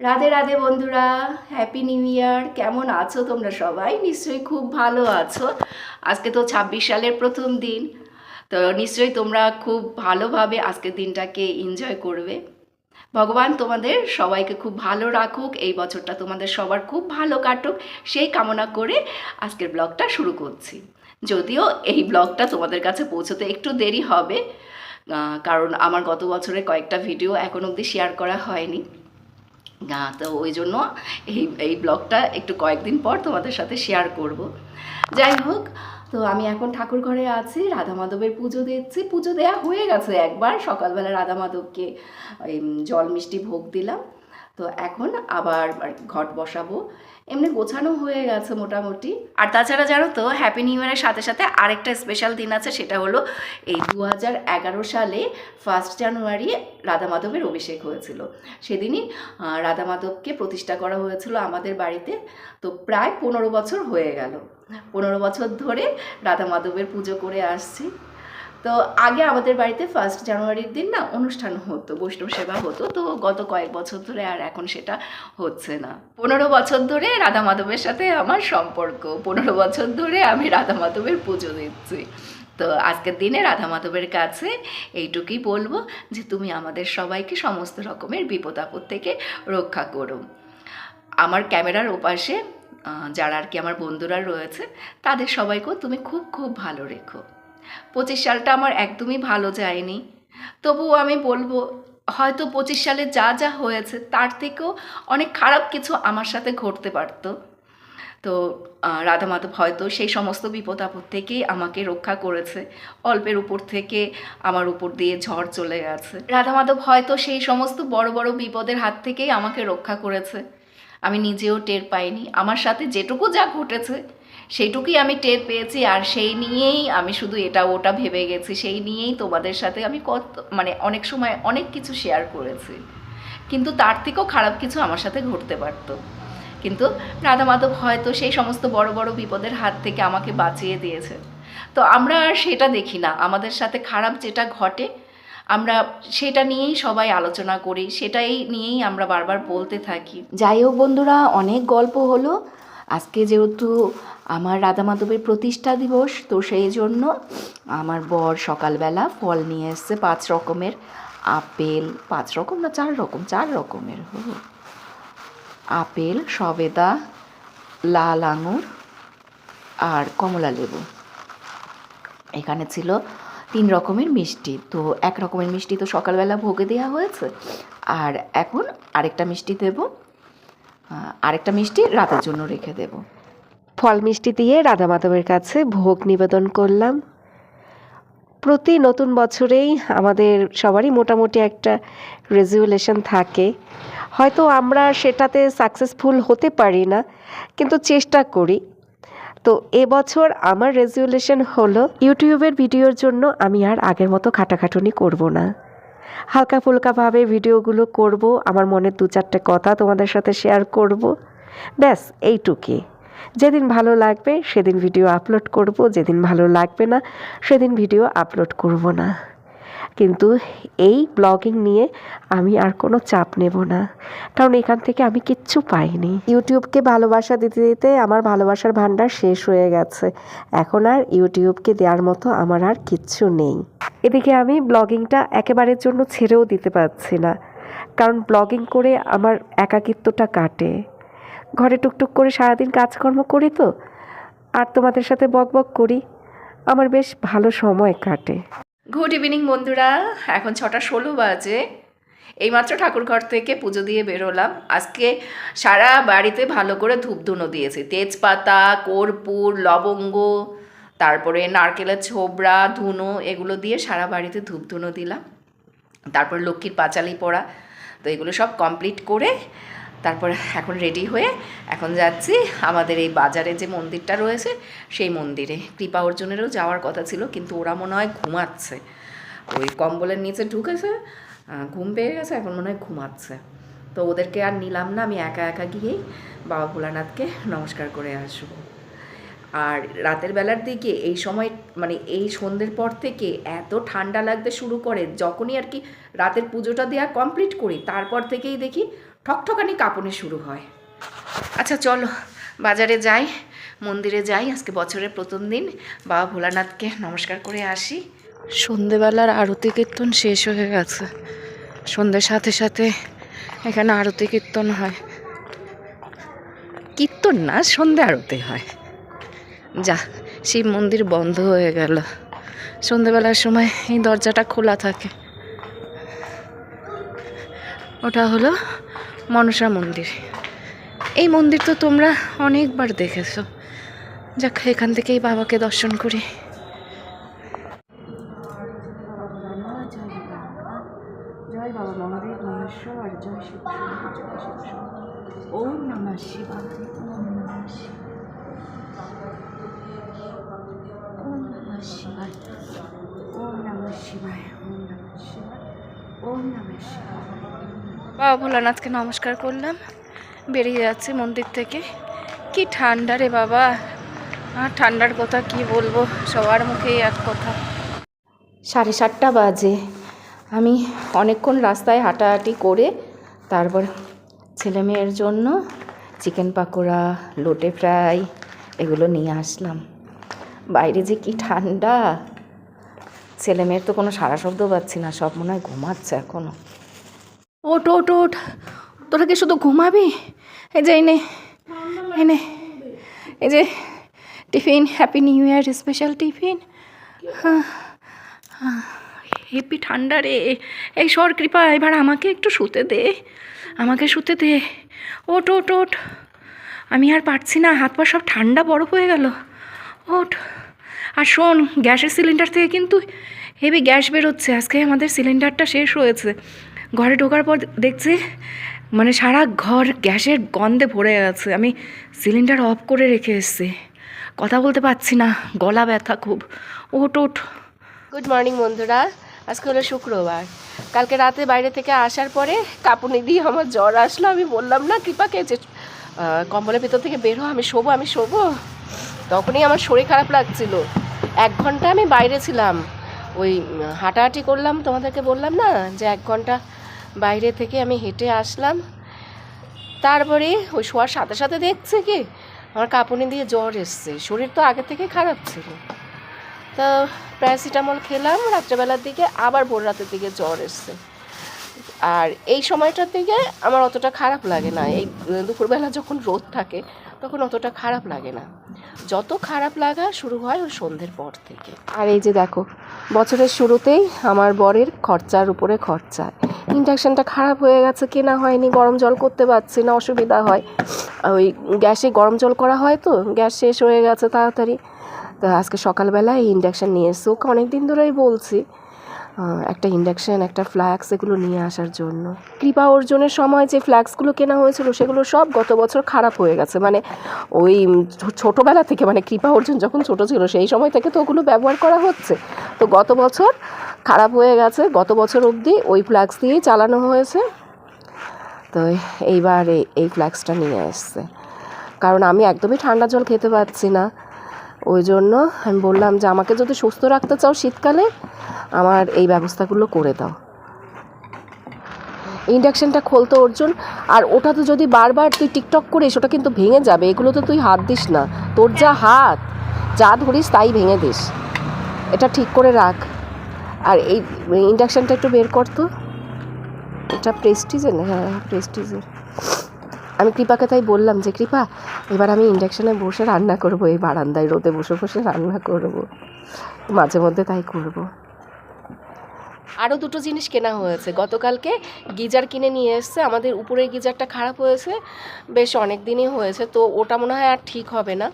রাধে রাধে বন্ধুরা happy new ইয়ার কেমন আছো তোমরা সবাই? নিশ্চয়ই খুব ভালো আছো। আজকে তো ছাব্বিশ সালের প্রথম দিন, তো নিশ্চয়ই তোমরা খুব ভালোভাবে আজকের দিনটাকে এনজয় করবে। ভগবান তোমাদের সবাইকে খুব ভালো রাখুক, এই বছরটা তোমাদের সবার খুব ভালো কাটুক, সেই কামনা করে আজকের ব্লগটা শুরু করছি। যদিও এই ব্লগটা তোমাদের কাছে পৌঁছতে একটু দেরি হবে কারণ আমার গত বছরের কয়েকটা ভিডিও এখন অবধি শেয়ার করা হয়নি। তো ওই জন্য এই এই ব্লগটা একটু কয়েকদিন পর তোমাদের সাথে শেয়ার করব। যাই হোক, তো আমি এখন ঠাকুর ঘরে আছি, রাধা মাধবের পুজো দিচ্ছি পুজো দেওয়া হয়ে গেছে একবার, সকালবেলা রাধা মাধবকে জল মিষ্টি ভোগ দিলাম। তো এখন আবার ঘট বসাবো। এমনি গোছানো হয়ে গেছে মোটামুটি। আর তাছাড়া জানো তো হ্যাপি নিউ ইয়ারের সাথে সাথে আরেকটা স্পেশাল দিন আছে, সেটা হলো এই দু হাজার এগারো সালে ফার্স্ট জানুয়ারি রাধা মাধবের অভিষেক হয়েছিল। সেদিনই রাধা মাধবকে প্রতিষ্ঠা করা হয়েছিল আমাদের বাড়িতে। তো প্রায় পনেরো বছর হয়ে গেল। পনেরো বছর ধরে রাধা মাধবের পুজো করে আসছি। তো আগে আমাদের বাড়িতে ফার্স্ট জানুয়ারির দিন না অনুষ্ঠান হতো, বৈষ্ণব সেবা হতো, তো গত কয়েক বছর ধরে আর এখন সেটা হচ্ছে না। পনেরো বছর ধরে রাধা মাধবের সাথে আমার সম্পর্ক, পনেরো বছর ধরে আমি রাধা মাধবের পুজো দিচ্ছি। তো আজকের দিনে রাধা মাধবের কাছে এইটুকুই বলব যে তুমি আমাদের সবাইকে সমস্ত রকমের বিপদ আপদ থেকে রক্ষা করো। আমার ক্যামেরার ওপাশে যারা আর কি আমার বন্ধুরা রয়েছে, তাদের সবাইকেও তুমি খুব খুব ভালো রেখো। পঁচিশ সালটা আমার একদমই ভালো যায়নি। তবুও আমি বলব, হয়তো পঁচিশ সালে যা যা হয়েছে তার থেকেও অনেক খারাপ কিছু আমার সাথে ঘটতে পারতো। তো রাধা মাধব হয়তো সেই সমস্ত বিপদ আপদ থেকেই আমাকে রক্ষা করেছে। অল্পের উপর থেকে আমার উপর দিয়ে ঝড় চলে গেছে। রাধা মাধব হয়তো সেই সমস্ত বড় বড় বিপদের হাত থেকেই আমাকে রক্ষা করেছে। আমি নিজেও টের পাইনি। আমার সাথে যেটুকু যা ঘটেছে সেইটুকুই আমি টের পেয়েছি, আর সেই নিয়েই আমি শুধু এটা ওটা ভেবে গেছি, সেই নিয়েই তোমাদের সাথে আমি কত মানে অনেক সময় অনেক কিছু শেয়ার করেছি। কিন্তু তার থেকেও খারাপ কিছু আমার সাথে ঘটতে পারতো। কিন্তু রাধা মাধব হয়তো সেই সমস্ত বড় বড় বিপদের হাত থেকে আমাকে বাঁচিয়ে দিয়েছে। তো আমরা আর সেটা দেখি না, আমাদের সাথে খারাপ যেটা ঘটে, আমরা সেটা নিয়েই সবাই আলোচনা করি, সেটাই নিয়েই আমরা বারবার বলতে থাকি। যাই হোক বন্ধুরা, অনেক গল্প হলো আজকে যেহেতু আমার রাধা মাধবের প্রতিষ্ঠা দিবস, তো সেই জন্য আমার বর সকালবেলা ফল নিয়ে এসছে পাঁচ রকমের। আপেল, পাঁচ রকম না, চার রকম, চার রকমের হলো আপেল, সবেদা, লাল আঙুর আর কমলা লেবু। এখানে ছিল তিন রকমের মিষ্টি, তো এক রকমের মিষ্টি তো সকালবেলা ভোগে দেওয়া হয়েছে। আর এখন আরেকটা মিষ্টি দেব। আরেকটা মিষ্টি রাতের জন্য রেখে দেব। ফল মিষ্টি দিয়ে রাধা মাধবের কাছে ভোগ নিবেদন করলাম। প্রতি নতুন বছরেই আমাদের সবারই মোটামুটি একটা রেজুলেশন থাকে। হয়তো আমরা সেটাতে সাকসেসফুল হতে পারি না, কিন্তু চেষ্টা করি। তো এবছর আমার রেজুলেশন হলো ইউটিউবের ভিডিওর জন্য আমি আর আগের মতো খাটাখাটুনি করব না। হালকা ফুলকাভাবে ভিডিওগুলো করব, আমার মনে দু চারটে কথা তোমাদের সাথে শেয়ার করব। ব্যাস, এইটুকুই। যেদিন ভালো লাগবে, সেদিন ভিডিও আপলোড করব, যেদিন ভালো লাগবে না, সেদিন ভিডিও আপলোড করব না। কিন্তু এই ব্লগিং নিয়ে আমি আর কোনো চাপ নেব না। কারণ এখান থেকে আমি কিচ্ছু পাইনি। ইউটিউবকে ভালোবাসা দিতে দিতে আমার ভালোবাসার ভান্ডার শেষ হয়ে গেছে। এখন আর ইউটিউবকে দেওয়ার মতো আমার আর কিচ্ছু নেই। এদিকে আমি ব্লগিংটা একেবারের জন্য ছেড়েও দিতে পারছি না। কারণ ব্লগিং করে আমার একাকিত্বটা কাটে। ঘরে টুকটুক করে সারাদিন কাজকর্ম করি তো, আর তোমাদের সাথে বকবক করি। আমার বেশ ভালো সময় কাটে। গুড ইভিনিং বন্ধুরা। এখন ছটা ষোলো বাজে। এইমাত্র ঠাকুরঘর থেকে পুজো দিয়ে বেরোলাম। আজকে সারা বাড়িতে ভালো করে ধূপধুনো দিয়েছি। তেজপাতা, কর্পূর, লবঙ্গ, তারপরে নারকেলের ছোবড়া, ধুনো, এগুলো দিয়ে সারা বাড়িতে ধূপধুনো দিলাম। তারপর লক্ষ্মীর পাঁচালি পড়া। তো এগুলো সব কমপ্লিট করে তারপর এখন রেডি হয়ে এখন যাচ্ছি আমাদের এই বাজারে যে মন্দিরটা রয়েছে, সেই মন্দিরে। কৃপা অর্জুনেরও যাওয়ার কথা ছিল, কিন্তু ওরা মনে হয় ঘুমাচ্ছে। ওই কম্বলের নিচে ঢুকেছে ঘুম পেয়ে গেছে, এখন মনে হয় ঘুমাচ্ছে। তো ওদেরকে আর নিলাম না, আমি একা একা গিয়েই বাবা ভোলানাথকে নমস্কার করে আসব। আর রাতের বেলার দিকে এই সময় মানে এই সন্ধ্যের পর থেকে এত ঠান্ডা লাগতে শুরু করে, যখনই আর কি রাতের পুজোটা দেওয়া কমপ্লিট করি, তারপর থেকেই দেখি ঠকঠকানি কাঁপুনি শুরু হয়। আচ্ছা চলো, বাজারে যাই, মন্দিরে যাই, আজকে বছরের প্রথম দিন। বাবা ভোলানাথকে নমস্কার করে আসি। সন্ধেবেলার আরতি কীর্তন শেষ হয়ে গেছে। সন্ধ্যের সাথে সাথে এখানে আরতি কীর্তন হয়। কীর্তন না, সন্ধে আরতি হয়। যা, শিব মন্দির বন্ধ হয়ে গেল। সন্ধেবেলার সময় এই দরজাটা খোলা থাকে। ওটা হলো মনসা মন্দির। এই মন্দির তো তোমরা অনেকবার দেখেছ। যাক, এখান থেকেই বাবাকে দর্শন করি। ওম নমঃ শিবায়, ওম নমঃ শিবায়। ওম নমঃ শিবায়, ওম নমঃ শিবায়, ওম শিবায় ওম শিবায়। বাবা ভোলানাথকে নমস্কার করলাম। বেরিয়ে যাচ্ছে মন্দির থেকে। কি ঠান্ডা রে বাবা। আর ঠান্ডার কথা কি বলব? সবার মুখেই এক কথা। সাড়ে সাতটা বাজে। আমি অনেকক্ষণ রাস্তায় হাঁটাহাঁটি করে তারপর ছেলে মেয়ের জন্য চিকেন পাকোড়া, লোটে ফ্রাই এগুলো নিয়ে আসলাম। বাইরে যে কি ঠান্ডা। ছেলে মেয়ের তো কোনো সারা শব্দ পাচ্ছি না, সব মনে হয় ঘুমাচ্ছে এখনও ওট ওট ওট তোরা কি শুধু ঘুমাবি? এই যে এনে এনে এই যে, tiffin, happy new year, special tiffin. Happy ঠান্ডা রে। এই সর কৃপা, এবার আমাকে একটু শুতে দে। আমাকে শুতে দে। ওট ওট ওট আমি আর পারছি না, হাত পা সব ঠান্ডা বরফ হয়ে গেল। ওট আর শোন, গ্যাসের সিলিন্ডার থেকে কিন্তু হেভি গ্যাস বেরোচ্ছে। আজকে আমাদের সিলিন্ডারটা শেষ হয়েছে। ঘরে ঢোকার পর দেখছি মানে সারা ঘর গ্যাসের গন্ধে ভরে গেছে আমি সিলিন্ডার অফ করে রেখে এসেছি। কথা বলতে পারছি না, গলা ব্যথা খুব। ওট ওট গুড মর্নিং বন্ধুরা। আজকে হলো শুক্রবার। কালকে রাতে বাইরে থেকে আসার পরে কাপুনি দিয়ে আমার জ্বর আসলো। আমি বললাম, না কৃপাকে যে কম্বলের ভিতর থেকে বের আমি শোবো আমি শোবো। তখনই আমার শরীর খারাপ লাগছিল। এক ঘণ্টা আমি বাইরে ছিলাম। ওই হাঁটাহাঁটি করলাম, তোমাদেরকে বললাম না, যে এক ঘণ্টা বাইরে থেকে আমি হেঁটে আসলাম। তারপরে ওই শোয়ার সাথে সাথে দেখছে কি, আমার কাঁপুনি দিয়ে জ্বর এসছে। শরীর তো আগে থেকে খারাপ ছিল। তো প্যারাসিটামল খেলাম, রাত্রেবেলার দিকে আবার ভোর রাতের দিকে জ্বর এসছে। আর এই সময়টার দিকে আমার অতটা খারাপ লাগে না। এই দুপুরবেলা যখন রোদ থাকে তখন অতটা খারাপ লাগে না। যত খারাপ লাগা শুরু হয় ওই সন্ধ্যের পর থেকে। আর এই যে দেখো, বছরের শুরুতেই আমার বরের খরচার উপরে খরচা। ইন্ডাকশানটা খারাপ হয়ে গেছে, কেনা হয়নি, গরম জল করতে পারছি না, অসুবিধা হয়। ওই গ্যাসে গরম জল করা হয় তো, গ্যাস শেষ হয়ে গেছে তাড়াতাড়ি। তো আজকে সকালবেলা এই ইন্ডাকশান নিয়ে এসছে ওকে অনেক দিন ধরেই বলছি একটা ইন্ডাকশান একটা ফ্ল্যাক্স এগুলো নিয়ে আসার জন্য। কৃপা অর্জনের সময় যে ফ্ল্যাক্সগুলো কেনা হয়েছিল, সেগুলো সব গত বছর খারাপ হয়ে গেছে। মানে ওই ছোটোবেলা থেকে মানে কৃপা অর্জুন যখন ছোট ছিল, সেই সময় থেকে তো ওগুলো ব্যবহার করা হচ্ছে। তো গত বছর খারাপ হয়ে গেছে। গত বছর অবধি ওই ফ্ল্যাক্স দিয়েই চালানো হয়েছে। তো এইবার এই- এই ফ্ল্যাক্সটা নিয়ে এসছে। কারণ আমি একদমই ঠান্ডা জল খেতে পারছি না। ওই জন্য আমি বললাম যে আমাকে যদি সুস্থ রাখতে চাও শীতকালে, আমার এই ব্যবস্থাগুলো করে দাও। ইন্ডাকশানটা খোলতো অর্জুন, আর ওটা তো যদি বারবার তুই টিকটক করিস, ওটা কিন্তু ভেঙে যাবে। এগুলো তো তুই হাত দিস না। তোর যা হাত, যা ধরিস তাই ভেঙে দিস। এটা ঠিক করে রাখ। আর এই ইন্ডাকশানটা একটু বের কর তো। এটা প্রেস্টিজের হ্যাঁ প্রেস্টিজের আমি কৃপাকে তাই বললাম যে, কৃপা, এবার আমি ইন্ডাকশনে বসে রান্না করব, এই বারান্দায় রোদে বসে বসে রান্না করব। মাঝে মধ্যে তাই করব। আরও দুটো জিনিস কেনা হয়েছে। গতকালকে গিজার কিনে নিয়ে এসছে। আমাদের উপরের গিজারটা খারাপ হয়েছে। বেশ অনেক দিনই হয়েছে। তো ওটা মনে হয় আর ঠিক হবে না।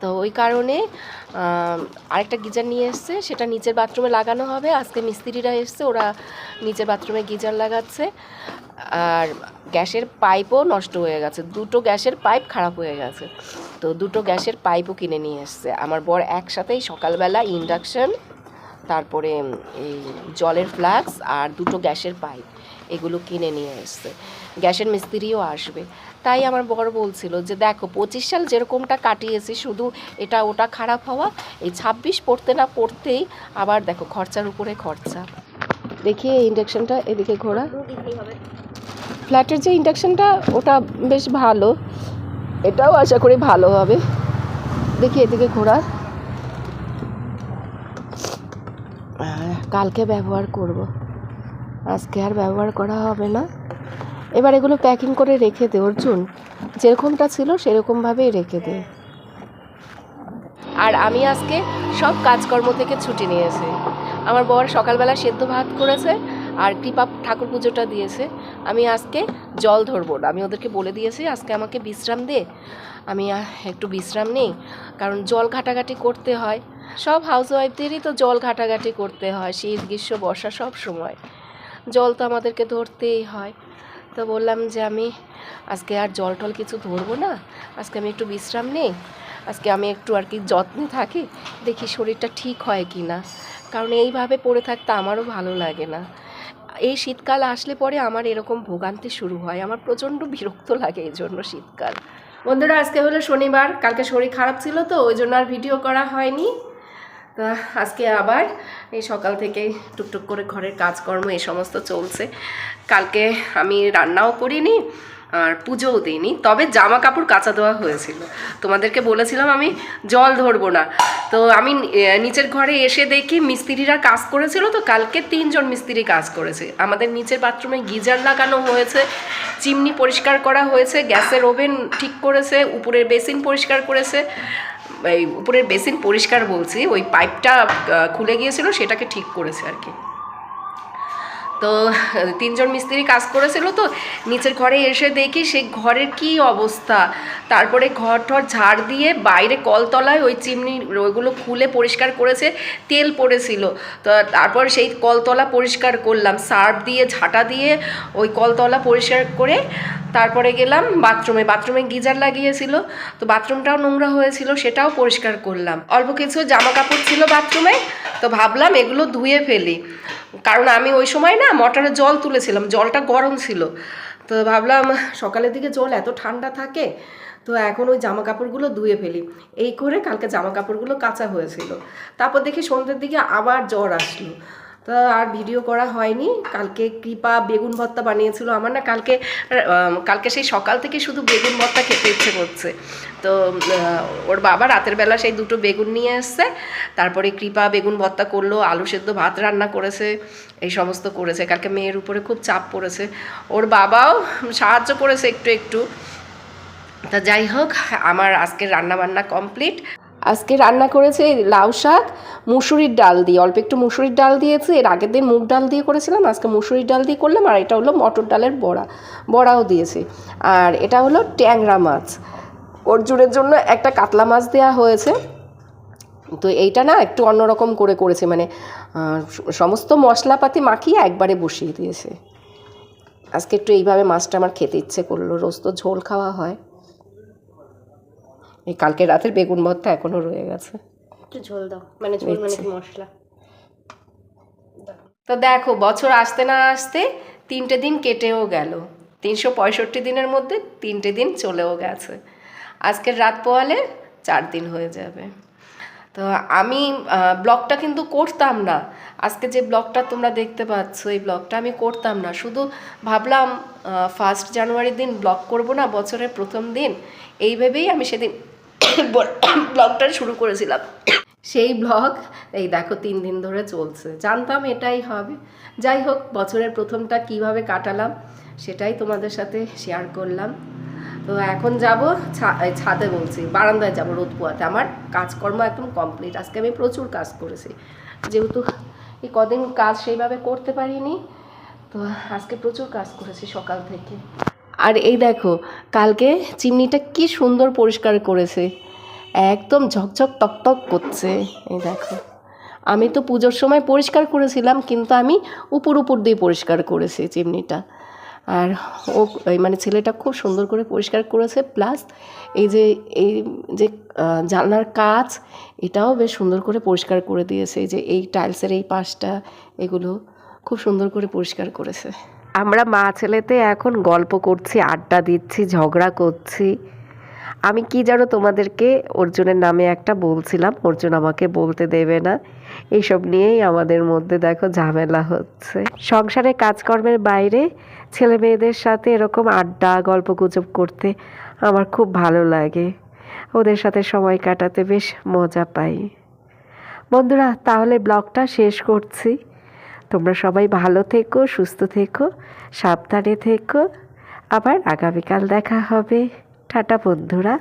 তো ওই কারণে আরেকটা গিজার নিয়ে এসছে, সেটা নিচের বাথরুমে লাগানো হবে। আজকে মিস্ত্রিরা এসছে, ওরা নিচের বাথরুমে গিজার লাগাচ্ছে। আর গ্যাসের পাইপও নষ্ট হয়ে গেছে। দুটো গ্যাসের পাইপ খারাপ হয়ে গেছে। তো দুটো গ্যাসের পাইপও কিনে নিয়ে এসছে। আমার বর একসাথেই সকালবেলা ইন্ডাকশন, তারপরে এই জলের ফ্লাক্স আর দুটো গ্যাসের পাইপ, এগুলো কিনে নিয়ে এসছে। গ্যাসের মিস্ত্রিও আসবে। তাই আমার বর বলছিল যে, দেখো, পঁচিশ সাল যেরকমটা কাটিয়েছি, শুধু এটা ওটা খারাপ হওয়া, এই ছাব্বিশ পড়তে না পড়তেই আবার দেখো খরচার উপরে খরচা। দেখি এই ইন্ডাকশনটা এদিকে ঘোরা। ফ্ল্যাটের যে ইন্ডাকশানটা, ওটা বেশ ভালো। এটাও আশা করি ভালো হবে। দেখি এদিকে ঘোরা। কালকে ব্যবহার করব। আজকে আর ব্যবহার করা হবে না। এবার এগুলো প্যাকিং করে রেখে দে, অর্জুন। যেরকমটা ছিল সেরকমভাবেই রেখে দে। আর আমি আজকে সব কাজকর্ম থেকে ছুটি নিয়েছি আমার বর সকালবেলা সেদ্ধ ভাত করেছে আর কৃপা ঠাকুর পুজোটা দিয়েছে, আমি আজকে জল ধরবো না। আমি ওদেরকে বলে দিয়েছি, আজকে আমাকে বিশ্রাম দে। আমি একটু বিশ্রাম নেই, কারণ জল ঘাটাঘাটি করতে হয়। সব হাউস ওয়াইফদেরই তো জল ঘাটাঘাটি করতে হয়, শীত, গ্রীষ্ম, বর্ষা সব সময়। জল তো আমাদেরকে ধরতেই হয়। তো বললাম যে আমি আজকে আর জল টল কিছু ধরবো না। আজকে আমি একটু বিশ্রাম নেই। আজকে আমি একটু আর কি যত্নে থাকি, দেখি শরীরটা ঠিক হয় কি না। কারণ এইভাবে পড়ে থাকতে আমারও ভালো লাগে না। এই শীতকাল আসলে পরে আমার এরকম ভোগান্তি শুরু হয়। আমার প্রচণ্ড বিরক্ত লাগে এই জন্য শীতকাল। বন্ধুরা, আজকে হলো শনিবার। কালকে শরীর খারাপ ছিল তো, ওই জন্য আর ভিডিও করা হয়নি। আজকে আবার এই সকাল থেকে টুকটুক করে ঘরের কাজকর্ম এই সমস্ত চলছে। কালকে আমি রান্নাও করিনি আর পুজোও দিইনি, তবে জামা কাপড় কাচা দেওয়া হয়েছিল। তোমাদেরকে বলেছিলাম আমি জল ধরবো না। তো আমি নিচের ঘরে এসে দেখি মিস্ত্রিরা কাজ করেছিল, তো কালকে তিনজন মিস্ত্রি কাজ করেছে। আমাদের নিচের বাথরুমে গিজার লাগানো হয়েছে, চিমনি পরিষ্কার করা হয়েছে, গ্যাসের ওভেন ঠিক করেছে, উপরের বেসিন পরিষ্কার করেছে। এই উপরের বেসিন পরিষ্কার বলছি ওই পাইপটা খুলে গিয়েছিল সেটাকে ঠিক করেছে আর কি। তো, তিনজন মিস্ত্রি কাজ করেছিল তো, নিচের ঘরে এসে দেখি সেই ঘরের কি অবস্থা। তারপরে ঘর টর ঝাড় দিয়ে বাইরে কলতলায় ওই চিমনি ওইগুলো খুলে পরিষ্কার করেছে, তেল পড়েছিল। তো তারপর সেই কলতলা পরিষ্কার করলাম, সার্ফ দিয়ে, ঝাঁটা দিয়ে ওই কলতলা পরিষ্কার করে তারপরে গেলাম বাথরুমে। বাথরুমে গিজার লাগিয়েছিল, তো বাথরুমটাও নোংরা হয়েছিল, সেটাও পরিষ্কার করলাম। অল্প কিছু জামা কাপড় ছিল বাথরুমে, তো ভাবলাম এগুলো ধুয়ে ফেলি। কারণ আমি ওই সময় না মটরের জল তুলেছিলাম, জলটা গরম ছিল। তো ভাবলাম সকালের দিকে জল এত ঠান্ডা থাকে, তো এখন ওই জামা কাপড়গুলো ধুয়ে ফেলি। এই করে কালকে জামা কাপড়গুলো কাঁচা হয়েছিল। তারপর দেখি সন্ধ্যের দিকে আবার জ্বর আসলো। তো আর ভিডিও করা হয়নি। কালকে কৃপা বেগুন ভর্তা বানিয়েছিল। আমার না কালকে কালকে সেই সকাল থেকে শুধু বেগুন ভর্তা খেতে ইচ্ছে করছে। তো ওর বাবা রাতের বেলা সেই দুটো বেগুন নিয়ে এসছে। তারপরে কৃপা বেগুন ভর্তা করল, আলু সেদ্ধ ভাত রান্না করেছে, এই সমস্ত করেছে। কালকে মেয়ের উপরে খুব চাপ পড়েছে। ওর বাবাও সাহায্য করেছে একটু একটু। তা যাই হোক, আমার আজকের রান্না বান্না কমপ্লিট। আজকে রান্না করেছে লাউ শাক, মুসুরির ডাল দিয়ে। অল্প একটু মুসুরির ডাল দিয়েছি, এর আগের দিন মুগ ডাল দিয়ে করেছিলাম, আজকে মুসুরির ডাল দিয়ে করলাম, আর এটা হলো মটর ডালের বড়া, বড়াও দিয়েছি। আর এটা হলো ট্যাংরা মাছ। অর্জুনের জন্য একটা কাতলা মাছ দেওয়া হয়েছে। তো এইটা না একটু অন্যরকম করে করেছে মানে সমস্ত মশলাপাতি মাখিয়ে একবারে বসিয়ে দিয়েছে। আজকে একটু এইভাবে মাছটা আমার খেতে ইচ্ছে করল। রোজ তো ঝোল খাওয়া হয়। এই কালকে রাতের বেগুন ভর্তা এখনও রয়ে গেছে। একটু ঝোল দাও মানে ঝোল মানে মশলা? তো দেখো বছর আসতে না আসতে তিনটে দিন কেটেও গেল। তিনশো পঁয়ষট্টি দিনের মধ্যে তিনটে দিন চলেও গেছে। আজকের রাত পোয়ালে চার দিন হয়ে যাবে। তো আমি ব্লগটা কিন্তু করতাম না। আজকে যে ব্লগটা তোমরা দেখতে পাচ্ছ এই ব্লগটা আমি করতাম না। শুধু ভাবলাম ফার্স্ট জানুয়ারির দিন ব্লগ করব না বছরের প্রথম দিন। এই ভেবেই আমি সেদিন ব্লগটা শুরু করেছিলাম। সেই ব্লগ, এই দেখো তিন দিন ধরে চলছে। জানতাম এটাই হবে। যাই হোক, বছরের প্রথমটা কীভাবে কাটালাম সেটাই তোমাদের সাথে শেয়ার করলাম। তো এখন যাব ছাদে বলছি, বারান্দায় যাব রোদ পোয়াতে আমার কাজকর্ম একদম কমপ্লিট আজকে আমি প্রচুর কাজ করেছি। যেহেতু এই কদিন কাজ সেইভাবে করতে পারিনি, তো আজকে প্রচুর কাজ করেছি সকাল থেকে। আর এই দেখো, কালকে চিমনিটা কি সুন্দর পরিষ্কার করেছে। একদম ঝকঝক তকতক করছে, এই দেখো। আমি তো পুজোর সময় পরিষ্কার করেছিলাম, কিন্তু আমি উপর উপর দিয়ে পরিষ্কার করেছি চিমনিটা। আর ও মানে ছেলেটা খুব সুন্দর করে পরিষ্কার করেছে, প্লাস এই যে এই যে জানলার কাজ এটাও বেশ সুন্দর করে পরিষ্কার করে দিয়েছে। যে, এই টাইলসের এই পাশটা, এগুলো খুব সুন্দর করে পরিষ্কার করেছে। আমরা মা ছেলেতে এখন গল্প করছি, আড্ডা দিচ্ছি, ঝগড়া করছি। আমি কি জানো তোমাদেরকে, অর্জুনের নামে একটা বলছিলাম, অর্জুন আমাকে বলতে দেবে না। এইসব নিয়েই আমাদের মধ্যে দেখো ঝামেলা হচ্ছে। সংসারে কাজকর্মের বাইরে ছেলে মেয়েদের সাথে এরকম আড্ডা গল্প গুজব করতে আমার খুব ভালো লাগে। ওদের সাথে সময় কাটাতে বেশ মজা পাই। বন্ধুরা, তাহলে ব্লগটা শেষ করছি। তোমরা সবাই ভালো থেকো সুস্থ থেকো সাবধানে থেকো। আবার আগামীকাল দেখা হবে। টাটা বন্ধুরা।